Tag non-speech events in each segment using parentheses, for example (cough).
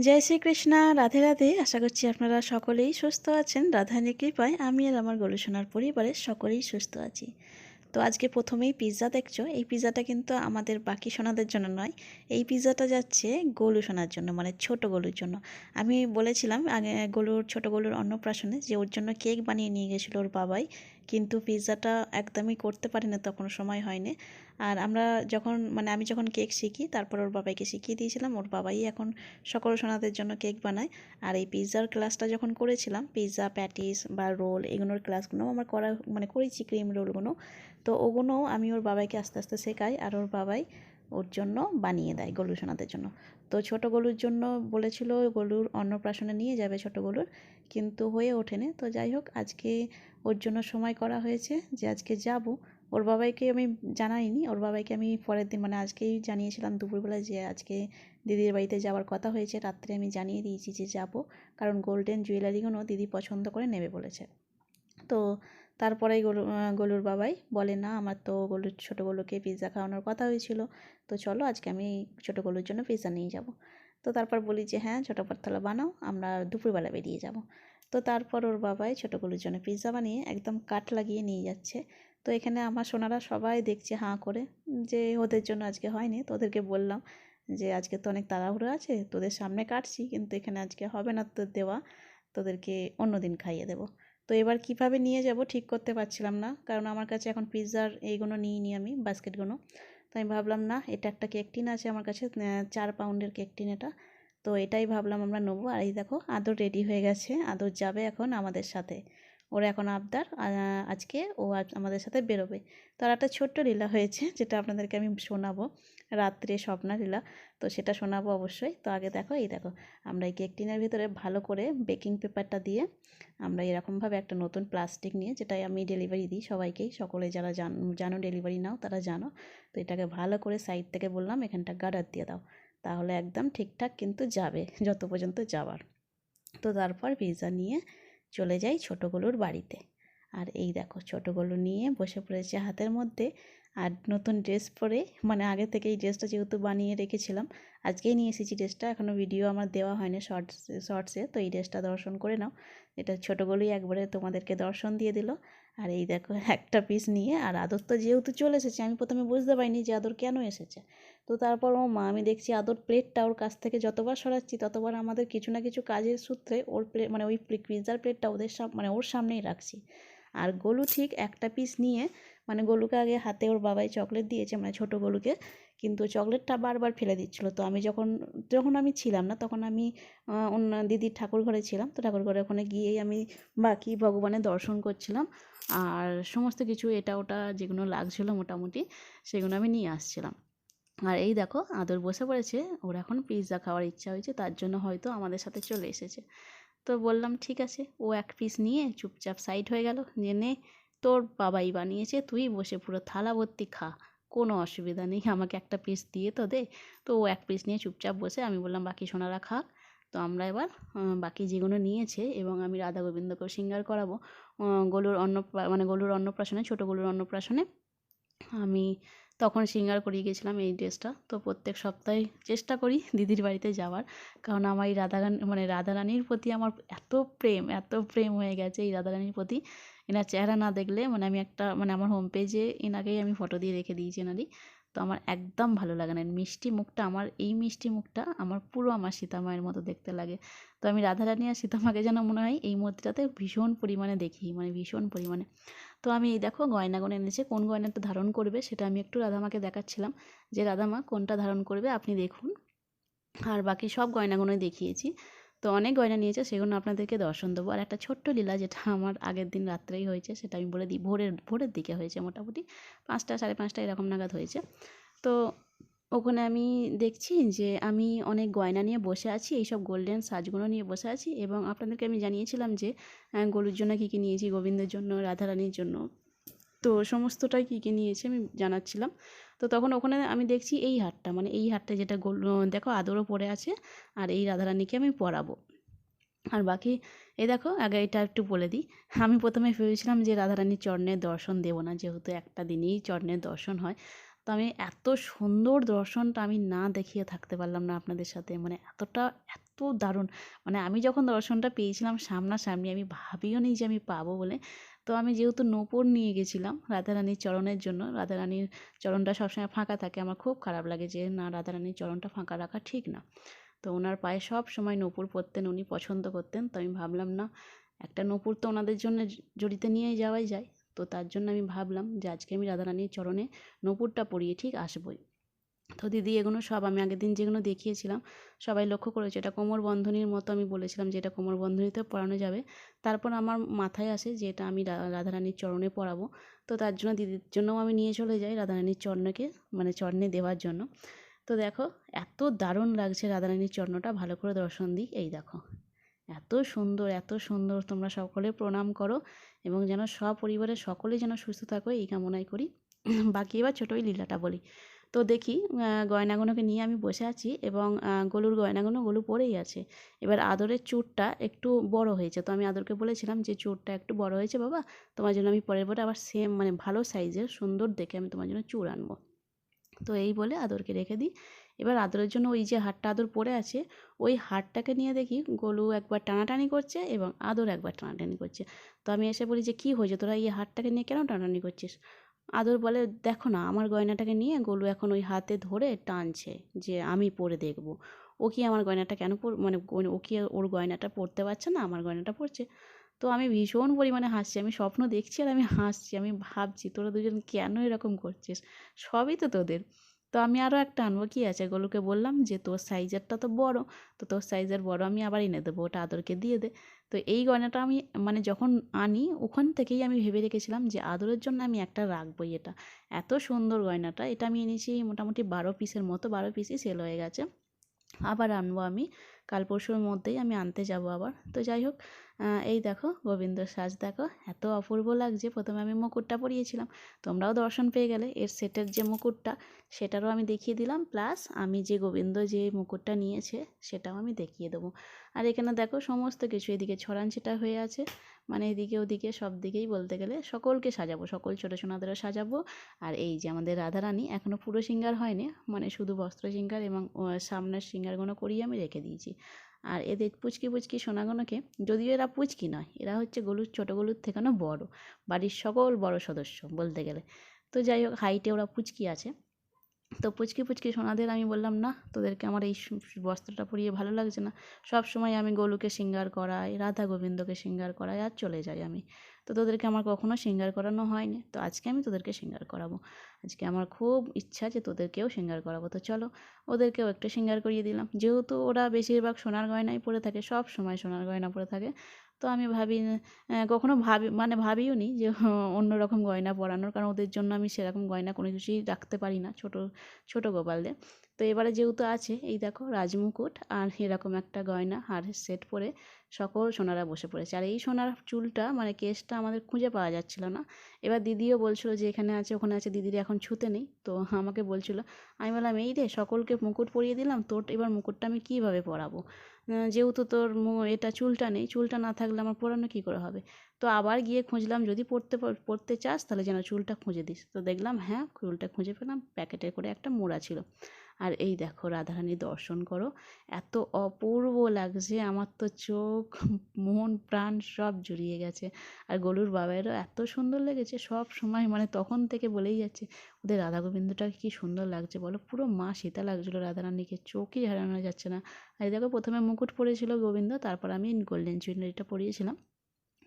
জয় শ্রীকৃষ্ণা, রাধে রাধে। আশা করছি আপনারা সকলেই সুস্থ আছেন। রাধারানীর কৃপায় আমি আর আমার গলুসোনার পরিবারের সকলেই সুস্থ আছি। তো আজকে প্রথমেই পিৎজা দেখছ। এই পিৎজাটা কিন্তু আমাদের বাকি সোনাদের জন্য নয়। এই পিৎজাটা যাচ্ছে গলু সোনার জন্য মানে ছোট গলুর জন্য। আমি বলেছিলাম আগে গলুর ছোট গলুর অন্নপ্রাশনে যে ওর জন্য কেক বানিয়ে নিয়ে গেছিল ওর বাবাই। কিন্তু পিৎজাটা একদমই করতে পারি না, তখন সময় হয়নি। আর আমরা যখন মানে আমি যখন কেক শিখি, তারপর ওর বাবাইকে শিখিয়ে দিয়েছিলাম, ওর বাবাই এখন সকল সোনাদের জন্য কেক বানায়। আর এই পিৎজার ক্লাসটা যখন করেছিলাম, পিৎজা, প্যাটিস বা রোল এগুলোর ক্লাসগুলো আমার করা মানে করেছি, ক্রিম রোলগুলো। তো ওগুলোও আমি ওর বাবাইকে আস্তে আস্তে শেখাই, আর ওর বাবাই ওর জন্য বানিয়ে দেয় গলু সোনাদের জন্য। তো ছোট গলুর জন্য বলেছিল গলুর অন্নপ্রাশনে নিয়ে যাবে ছোট গলুর, কিন্তু হয়ে ওঠেনি। তো যাই হোক, আজকে ওর জন্য সময় করা হয়েছে যে আজকে যাব। ওর বাবাইকে আমি জানাইনি, ওর বাবাইকে আমি পরের দিন মানে আজকেই জানিয়েছিলাম দুপুরবেলায় যে আজকে দিদির বাড়িতে যাওয়ার কথা হয়েছে, রাত্রে আমি জানিয়ে দিয়েছি যে যাব, কারণ গোল্ডেন জুয়েলারিগুলো দিদি পছন্দ করে নেবে বলেছে। তো তারপরেই গলু গলুর বাবাই বলে, না, আমার তো গলুর, ছোটো গলুকে পিৎজা খাওয়ানোর কথা হয়েছিল। তো চলো, আজকে আমি ছোটো গলুর জন্য পিৎজা নিয়ে যাব। তো তারপর বলি যে হ্যাঁ ছোটো পাতলা বানাও, আমরা দুপুরবেলা বেরিয়ে যাব। তো তারপর ওর বাবাই ছোটো গলুর জন্য পিৎজা বানিয়ে একদম কাঠ লাগিয়ে নিয়ে যাচ্ছে। তো এখানে আমার সোনারা সবাই দেখছে হাঁ করে, যে ওদের জন্য আজকে হয়নি। তো ওদেরকে বললাম যে, আজকে তো অনেক তাড়াহুড়ো আছে, তোদের সামনে কাটছি, কিন্তু এখানে আজকে হবে না তোর দেওয়া, তোদেরকে অন্য দিন খাইয়ে দেবো। তো এবার কীভাবে নিয়ে যাব ঠিক করতে পারছিলাম না। কারণ আমার কাছে এখন পিৎজার এইগুলো নিইনি আমি, বাস্কেটগুলো। তো আমি ভাবলাম, না, এটা একটা কেকটিন আছে আমার কাছে চার পাউন্ডের কেকটিন এটা। তো এটাই ভাবলাম আমরা নেব। আর এই দেখো, আদর রেডি হয়ে গেছে, আদর যাবে এখন আমাদের সাথে। ওর এখন আবদার আজকে ও আমাদের সাথে বেরোবে। তো আর একটা ছোট্ট লীলা হয়েছে, যেটা আপনাদেরকে আমি শোনাবো। রাত্রে স্বপ্না লীলা, তো সেটা শোনাবো অবশ্যই। তো আগে দেখো, এই দেখো, আমরা এই কেক টিনের ভিতরে ভালো করে বেকিং পেপারটা দিয়ে আমরা এরকমভাবে একটা নতুন প্লাস্টিক নিয়ে, যেটাই আমি ডেলিভারি দিই সবাইকেই, সকলে যারা জানো ডেলিভারি নাও, তারা জানো। তো এটাকে ভালো করে সাইড থেকে বললাম, এখানটা গার্ডার দিয়ে দাও। তাহলে একদম ঠিকঠাক কিন্তু যাবে, যত পর্যন্ত যাওয়ার। তো তারপর পিৎজা নিয়ে চলে যাই ছোটোগুলোর বাড়িতে। আর এই দেখো ছোটোগুলো নিয়ে বসে পড়েছে হাতের মধ্যে। আর নতুন ড্রেস পরে মানে আগে থেকে এই ড্রেসটা যেহেতু বানিয়ে রেখেছিলাম, আজকেই নিয়ে এসেছি ড্রেসটা। এখনও ভিডিও আমার দেওয়া হয়নি শর্টস, শর্টসে, তো এই ড্রেসটা দর্শন করে নাও। এটা ছোটোগুলোই একবারে তোমাদেরকে দর্শন দিয়ে দিল। আর এই দেখো, একটা পিস নিয়ে আর আদর তো যেহেতু চলে এসেছে, আমি প্রথমে বুঝতে পারিনি যে আদর কেন এসেছে। তো তারপর ও মা, আমি দেখছি আদর প্লেটটা ওর কাছ থেকে যতবার সরাচ্ছি, ততবার আমাদের কিছু না কিছু কাজের সূত্রে ওর প্লেট মানে ওই পিৎজার প্লেটটা ওদের সাম মানে ওর সামনেই রাখছি। আর গলু ঠিক একটা পিস নিয়ে মানে গলুকে আগে হাতে ওর বাবাই চকলেট দিয়েছে মানে ছোটো গলুকে কিন্তু চকলেটটা বারবার ফেলে দিচ্ছিল। তো আমি যখন যখন আমি ছিলাম না, তখন আমি অন্য দিদির ঠাকুর ঘরে ছিলাম। তো ঠাকুর ঘরে ওখানে গিয়েই আমি বাকি ভগবানের দর্শন করছিলাম। আর সমস্ত কিছু এটা ওটা যেগুলো লাগছিল মোটামুটি, সেগুলো আমি নিয়ে আসছিলাম। আর এই দেখো, আদর বসে পড়েছে। ওর এখন পিৎজা খাওয়ার ইচ্ছা হয়েছে, তার জন্য হয়তো আমাদের সাথে চলে এসেছে। তো বললাম, ঠিক আছে। ও এক পিস নিয়ে চুপচাপ সাইড হয়ে গেল। যে নে, তোর বাবাই বানিয়েছে, তুই বসে পুরো থালা ভর্তি খা। কোনো অসুবিধা নেই। আমাকে একটা পিস দিয়ে তো দে। তো ও এক পিস নিয়ে চুপচাপ বসে আমি বললাম, বাকি সোনারা খাক তো আমরা এবার বাকি যেগুলো নিয়েছে এবং আমি রাধা গোবিন্দকেও সিঙ্গার করাবো গলুর অন্ন মানে গলুর অন্নপ্রাশনে, ছোটো গলুর অন্নপ্রাশনে। আমি তখন সিঙ্গার করিয়ে গেছিলাম এই ড্রেসটা। তো প্রত্যেক সপ্তাহে চেষ্টা করি দিদির বাড়িতে যাওয়ার। কারণ আমার এই রাধা মানে রাধারানীর প্রতি আমার এত প্রেম এত প্রেম হয়ে গেছে এই রাধারানীর প্রতি। এনার চেহারা না দেখলে মানে আমি একটা মানে আমার হোম পেজে এনাকেই আমি ফটো দিয়ে রেখে দিয়েছি এনারই। তো আমার একদম ভালো লাগে না মিষ্টি মুখটা আমার, এই মিষ্টি মুখটা আমার পুরো আমার সীতামায়ের মতো দেখতে লাগে। তো আমি রাধারানী আর সীতামাকে যেন মনে হয় এই মূর্তিটাতে ভীষণ পরিমাণে দেখি মানে ভীষণ পরিমাণে। তো আমি এই দেখো গয়নাগুলো এনেছে, কোন গয়নাটা ধারণ করবে সেটা আমি একটু রাধামাকে দেখাচ্ছিলাম যে, রাধামা কোনটা ধারণ করবে আপনি দেখুন। আর বাকি সব গয়নাগুলোই দেখিয়েছি। তো অনেক গয়না নিয়েছে, সেগুলো আপনাদেরকে দর্শন দেবো। আর একটা ছোট্ট লীলা যেটা আমার আগের দিন রাত্রেই হয়েছে, সেটা আমি বলে দিই, ভোরের ভোরের দিকে হয়েছে মোটামুটি। পাঁচটা, সাড়ে পাঁচটা এরকম নাগাদ হয়েছে। তো ওখানে আমি দেখছি যে আমি অনেক গয়না নিয়ে বসে আছি, এইসব গোল্ডেন সাজগুলো নিয়ে বসে আছি এবং আপনাদেরকে আমি জানিয়েছিলাম যে গরুর জন্য কী কী নিয়েছি, গোবিন্দের জন্য, রাধারানীর জন্য। তো সমস্তটাই কী কী নিয়েছি আমি জানাচ্ছিলাম। তো তখন ওখানে আমি দেখছি এই হারটা মানে এই হারটা যেটা গোল দেখো আদরও পড়ে আছে আর এই রাধারানীকে আমি পরাবো। আর বাকি, এই দেখো, আগে এটা একটু বলে দিই। আমি প্রথমে ভেবেছিলাম যে রাধারানীর চরণের দর্শন দেবো না, যেহেতু একটা দিনেই চরণের দর্শন হয়। তো আমি এত সুন্দর দর্শনটা আমি না দেখিয়ে থাকতে পারলাম না আপনাদের সাথে মানে এতটা, এত দারুণ। মানে আমি যখন দর্শনটা পেয়েছিলাম সামনাসামনি, আমি ভাবিও নি যে আমি পাবো বলে। তো আমি যেহেতু নূপুর নিয়ে গেছিলাম রাধারানীর চরণের জন্য, রাধারানীর চরণটা সবসময় ফাঁকা থাকে। আমার খুব খারাপ লাগে যে, না, রাধারানীর চরণটা ফাঁকা রাখা ঠিক না। তো ওনার পায়ে সব সময় নূপুর পরতেন, উনি পছন্দ করতেন। তো আমি ভাবলাম, না, একটা নূপুর তো ওনাদের জন্য জড়িতে নিয়েই যাওয়াই যায়। তো তার জন্য আমি ভাবলাম যে, আজকে আমি রাধারানীর চরণে নূপুরটা পরিয়ে ঠিক আসবই। তো দিদি এগুলো সব আমি আগের দিন যেগুলো দেখিয়েছিলাম, সবাই লক্ষ্য করেছে। এটা কোমর বন্ধনীর মতো আমি বলেছিলাম যে এটা কোমর বন্ধনীতে পড়ানো যাবে। তারপর আমার মাথায় আসে যে এটা আমি রাধারানীর চরণে পড়াবো। তো তার জন্য দিদির জন্যও আমি নিয়ে চলে যাই রাধারানীর চরণকে মানে চরণে দেওয়ার জন্য। তো দেখো, এত দারুণ লাগছে রাধারানীর চরণটা। ভালো করে দর্শন দিই। এই দেখো, এত সুন্দর এত সুন্দর। তোমরা সকলে প্রণাম করো এবং যেন সপরিবারের সকলে যেন সুস্থ থাকো, এই কামনাই করি। বাকি এবার ছোটোই লীলাটা বলি। তো দেখি গয়নাগুলোকে নিয়ে আমি বসে আছি এবং গলুর গয়নাগুলো গলু পরেই আছে। এবার আদরের চুরটা একটু বড় হয়েছে। তো আমি আদরকে বলেছিলাম যে, চুরটা একটু বড় হয়েছে বাবা, তোমার জন্য আমি পরের পরে আবার সেম মানে ভালো সাইজের সুন্দর দেখে আমি তোমার জন্য চুর আনব। তো এই বলে আদরকে রেখে দিই। এবার আদরের জন্য ওই যে হারটা আদর পড়ে আছে, ওই হারটাকে নিয়ে দেখি গলু একবার টানাটানি করছে এবং আদর একবার টানাটানি করছে। তো আমি এসে বলি যে, কী হয়েছে? তোরা এই হারটাকে নিয়ে কেন টানাটানি করছিস? আদর বলে, দেখো না, আমার গয়নাটাকে নিয়ে গোলু এখন ওই হাতে ধরে টানছে যে আমি পরে দেখব। ও কি আমার গয়নাটা কেন পর মানে ও কি ওর গয়নাটা পরতে পারছে না? আমার গয়নাটা পরছে। তো আমি ভীষণ পরিমাণে হাসছি, আমি স্বপ্ন দেখছি আর আমি হাসছি, আমি ভাবছি, তোরা দুজন কেন এরকম করছিস? সবই তো তোদের। তো আমি আরও একটা আনব। কী আছে? গোলুকে বললাম যে, তোর সাইজেরটা তো বড়। তো তোর সাইজের বড় আমি আবার এনে দেবো। ওটা আদরকে দিয়ে দে। তো এই গয়নাটা আমি মানে যখন আনি, ওখান থেকেই আমি ভেবে রেখেছিলাম যে, আদরের জন্য আমি একটা রাখবোই এটা। এত সুন্দর গয়নাটা। এটা আমি এনেছি মোটামুটি বারো পিসের মতো। বারো পিসই সেল হয়ে গেছে। আবার আনব আমি। কাল পরশুর মধ্যেই আমি আনতে যাব আবার। তো যাই হোক এই দেখো গোবিন্দর সাজ দেখো, এত অপূর্ব লাগছে। প্রথমে আমি মুকুটটা পরিয়েছিলাম, তোমরাও দর্শন পেয়ে গেলে। এর সেটের যে মুকুটটা, সেটারও আমি দেখিয়ে দিলাম। প্লাস আমি যে গোবিন্দ যে মুকুটটা নিয়েছে, সেটাও আমি দেখিয়ে দেবো। আর এখানে দেখো সমস্ত কিছু, এদিকে ছড়ান ছিটা হয়ে আছে। মানে এদিকে ওদিকে সব দিকেই বলতে গেলে সকলকে সাজাবো, সকল ছোটো সোনাদেরও সাজাবো। আর এই যে আমাদের রাধারানী এখনও পুরো সিঙ্গার হয়নি। মানে শুধু বস্ত্র সিঙ্গার এবং সামনের সিঙ্গারগুলো করিয়ে আমি রেখে দিয়েছি। আর এদের পুচকি পুচকি সোনাগুলোকে যদিও এরা পুচকি নয়, এরা হচ্ছে গলুর, ছোটো গলুর থেকেও বড়, বাড়ির সকল বড় সদস্য বলতে গেলে। তো যাই হোক, হাইটে ওরা পুচকি আছে। তো পুচকি পুচকি সোনাদের আমি বললাম, না, তোদেরকে আমার এই বস্ত্রটা পরিয়ে ভালো লাগছে না। সব সময় আমি গলুকে সিঙ্গার করাই, রাধা গোবিন্দকে সিঙ্গার করাই আর চলে যাই আমি। তো তোদেরকে আমার কখনো সিঙ্গার করানো হয়নি। তো আজকে আমি তোদেরকে সিঙ্গার করাবো। আজকে আমার খুব ইচ্ছা যে তোদেরকেও সিঙ্গার করাবো। তো চলো, ওদেরকেও একটা সিঙ্গার করিয়ে দিলাম। যেহেতু ওরা বেশিরভাগ সোনার গয়নাই পরে থাকে, সব সময় সোনার গয়না পরে থাকে। তো আমি ভাবি কখনো ভাবি মানে ভাবিও নি যে (laughs) অন্য রকম গয়না পরানোর। কারণ ওদের জন্য আমি সেরকম গয়না কোনো কিছুই রাখতে পারি না ছোটো ছোটো গোপালদের। তো এবারে যেহেতু আছে, এই দেখো রাজমুকুট আর এরকম একটা গয়না হার সেট পরে সকল সোনারা বসে পড়েছে। আর এই সোনার চুলটা মানে কেসটা আমাদের খুঁজে পাওয়া যাচ্ছিল না। এবার দিদিও বলছিল যে, এখানে আছে, ওখানে আছে, দিদির এখন ছুতে নেই। তো আমাকে বলছিল, আমি বললাম, এই রে, সকলকে মুকুট পরিয়ে দিলাম, তোর এবার মুকুটটা আমি কীভাবে পরাবো? যেহেতু তোর এটা চুলটা নেই, চুলটা না থাকলে আমার পরানো কী করে হবে? তো আবার গিয়ে খুঁজলাম, যদি পড়তে পড়তে চাস, তাহলে যেন চুলটা খুঁজে দিস। তো দেখলাম হ্যাঁ চুলটা খুঁজে পেলাম, প্যাকেটে করে একটা মোড়া ছিল। আর এই দেখো, রাধারানী দর্শন করো। এত অপূর্ব লাগছে, আমার তো চোখ, মন, প্রাণ সব জুড়িয়ে গেছে। আর গলুর বাবাইরও এত সুন্দর লেগেছে, সব সময় মানে তখন থেকে বলেই যাচ্ছে, ওদের রাধা গোবিন্দটাকে কী সুন্দর লাগছে বলো। পুরো মা সীতা লাগছিল রাধারানীকে, চোখই হারানো যাচ্ছে না। আর দেখো, প্রথমে মুকুট পরেছিল গোবিন্দ, তারপর আমি গোল্ডেন জুয়েলারিটা পরিয়েছিলাম।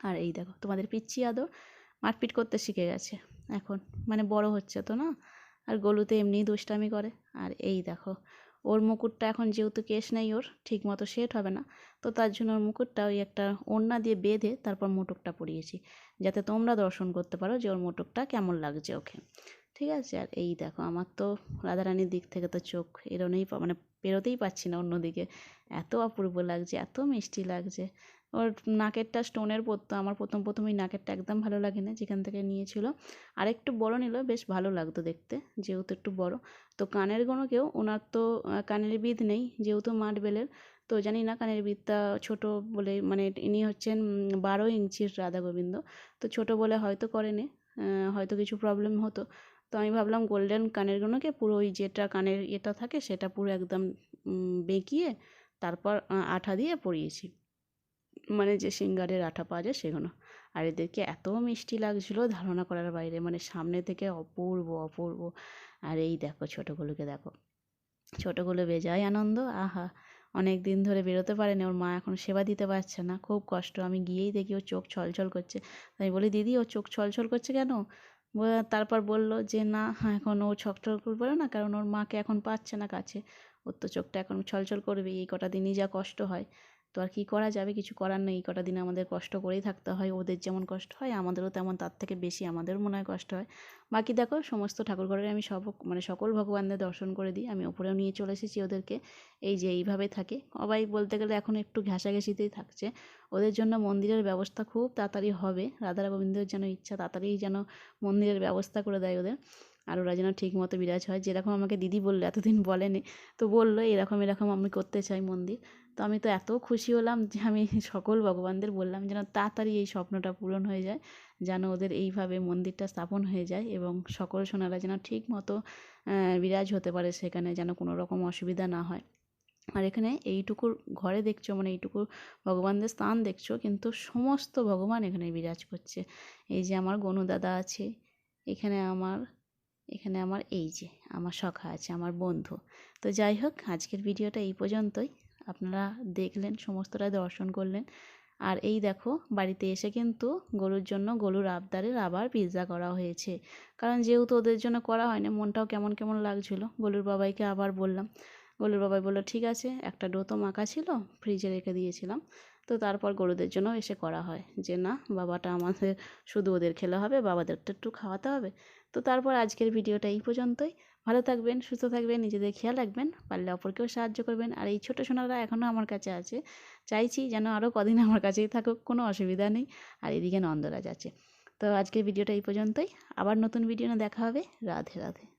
আর এই দেখো, তোমাদের পিচ্ছি আদর মারপিট করতে শিখে গেছে। এখন মানে বড় হচ্ছে তো না? আর গলুতে এমনিই দুষ্টামি করে। আর এই দেখো, ওর মুকুটটা এখন যেহেতু কেশ নেই ওর ঠিক মতো সেট হবে না। তো তার জন্য ওর মুকুটটা ওই একটা ওড়না দিয়ে বেঁধে তারপর মোটকটা পরিয়েছি। যাতে তোমরা দর্শন করতে পারো যে ওর মোটকটা কেমন লাগছে ওকে। ঠিক আছে? আর এই দেখো, আমার তো রাধারানীর দিক থেকে তো চোখ এরোনেই মানে পেরোতেই পাচ্ছি না অন্যদিকে। এত অপূর্ব লাগছে, এত মিষ্টি লাগছে। ওর নাকেরটা স্টোনের পরতো আমার প্রথম প্রথমেই নাকেরটা একদম ভালো লাগে না যেখান থেকে নিয়েছিল। আর একটু বড় নিল, বেশ ভালো লাগতো দেখতে, যেহেতু একটু বড়। তো কানের গোনোকেও ওনার তো কানের বিদ নেই, যেহেতু মার্বেলের তো জানি না কানের বিদটা ছোট বলে মানে ইনি হচ্ছেন বারো ইঞ্চির রাধা গোবিন্দ। তো ছোট বলে হয়তো করেনি হয়তো কিছু প্রবলেম হতো। তো আমি ভাবলাম গোল্ডেন কানের গোনোকে পুরো ওই যেটা কানের এটা থাকে, সেটা পুরো একদম বেঁকিয়ে তারপর আঠা দিয়ে পরিয়েছি। মানে যে সিঙ্গারের আঠা পাওয়া যায় সেগুলো। আর এদেরকে এত মিষ্টি লাগছিল ধারণা করার বাইরে মানে সামনে থেকে অপূর্ব অপূর্ব। আর এই দেখো ছোটোগুলোকে দেখো। ছোটোগুলো বেজায় আনন্দ, আহা! অনেক দিন ধরে বেরোতে পারেনি, ওর মা এখন সেবা দিতে পারছে না, খুব কষ্ট। আমি গিয়েই দেখি ওর চোখ ছলছল করছে। আমি বলি, দিদি ওর চোখ ছলছল করছে কেন? তারপর বলল যে, না, এখন ও ছকটক করবে না, কারণ ওর মাকে এখন পাচ্ছে না কাছে। ওর তো চোখটা এখন ছলছল করবে এই কটা দিনই যা কষ্ট হয়। তো আর কী করা যাবে? কিছু করার নেই। কটা দিন আমাদের কষ্ট করেই থাকতে হয়। ওদের যেমন কষ্ট হয়, আমাদেরও তেমন, তার থেকে বেশি আমাদেরও মনে হয় কষ্ট হয়। বাকি দেখো, সমস্ত ঠাকুর ঘরের আমি সব মানে সকল ভগবানদের দর্শন করে দিই। আমি ওপরেও নিয়ে চলে এসেছি ওদেরকে। এই যে এইভাবে থাকে। সবাই বলতে গেলে এখন একটু ঘেঁষাঘেঁষিতেই থাকছে। ওদের জন্য মন্দিরের ব্যবস্থা খুব তাড়াতাড়ি হবে। রাধা গোবিন্দের যেন ইচ্ছা, তাড়াতাড়ি যেন মন্দিরের ব্যবস্থা করে দেয় ওদের। আর ওরা যেন ঠিক মতো বিরাজ হয়। যেরকম আমাকে দিদি বলল, এতদিন বলেনি, তো বলল, এরকম এরকম আমি করতে চাই মন্দির। তো আমি তো এত খুশি হলাম যে আমি (laughs) সকল ভগবানদের বললাম যেন তাড়াতাড়ি এই স্বপ্নটা পূরণ হয়ে যায়, যেন ওদের এইভাবে মন্দিরটা স্থাপন হয়ে যায় এবং সকল সোনারা যেন ঠিক মতো বিরাজ হতে পারে সেখানে যেন কোনো রকম অসুবিধা না হয়। আর এখানে এইটুকুর ঘরে দেখছ মানে এইটুকু ভগবানদের স্থান দেখছ, কিন্তু সমস্ত ভগবান এখানে বিরাজ করছে। এই যে আমার গনু দাদা আছে, এখানে আমার এখানে আমার এই যে, আমার সখা আছে, আমার বন্ধু। তো যাই হোক, আজকের ভিডিওটা এই পর্যন্তই। আপনারা দেখলেন সমস্তটা দর্শন করলেন। আর এই দেখো, বাড়িতে এসে কিন্তু গরুর জন্য গরুর আবদারের আবার পিৎজা করা হয়েছে। কারণ যেহেতু ওদের জন্য করা হয়নি, মনটাও কেমন কেমন লাগছিল। গলুর বাবাইকে আবার বললাম। গলুর বাবাই বলল, ঠিক আছে, একটা ডো তো মাখা ছিল ফ্রিজে রেখে দিয়েছিলাম। তো তারপর গরুদের জন্য এসে করা হয়। যে না, বাবাটা আমাদের, শুধু ওদের খেলে হবে, বাবাদেরটা একটু খাওয়াতে হবে। তো তারপর আজকের ভিডিওটা এই পর্যন্তই। ভালো থাকবেন, সুস্থ থাকবেন, নিজেদের খেয়াল রাখবেন, পারলে অপরকেও সাহায্য করবেন। আর এই ছোটো সোনারা এখনও আমার কাছে আছে। চাইছি যেন আরও কদিন আমার কাছেই থাকুক, কোনো অসুবিধা নেই। আর এদিকে নন্দরাজ আছে। তো আজকের ভিডিওটা এই পর্যন্তই। আবার নতুন ভিডিও না দেখা হবে। রাধে রাধে।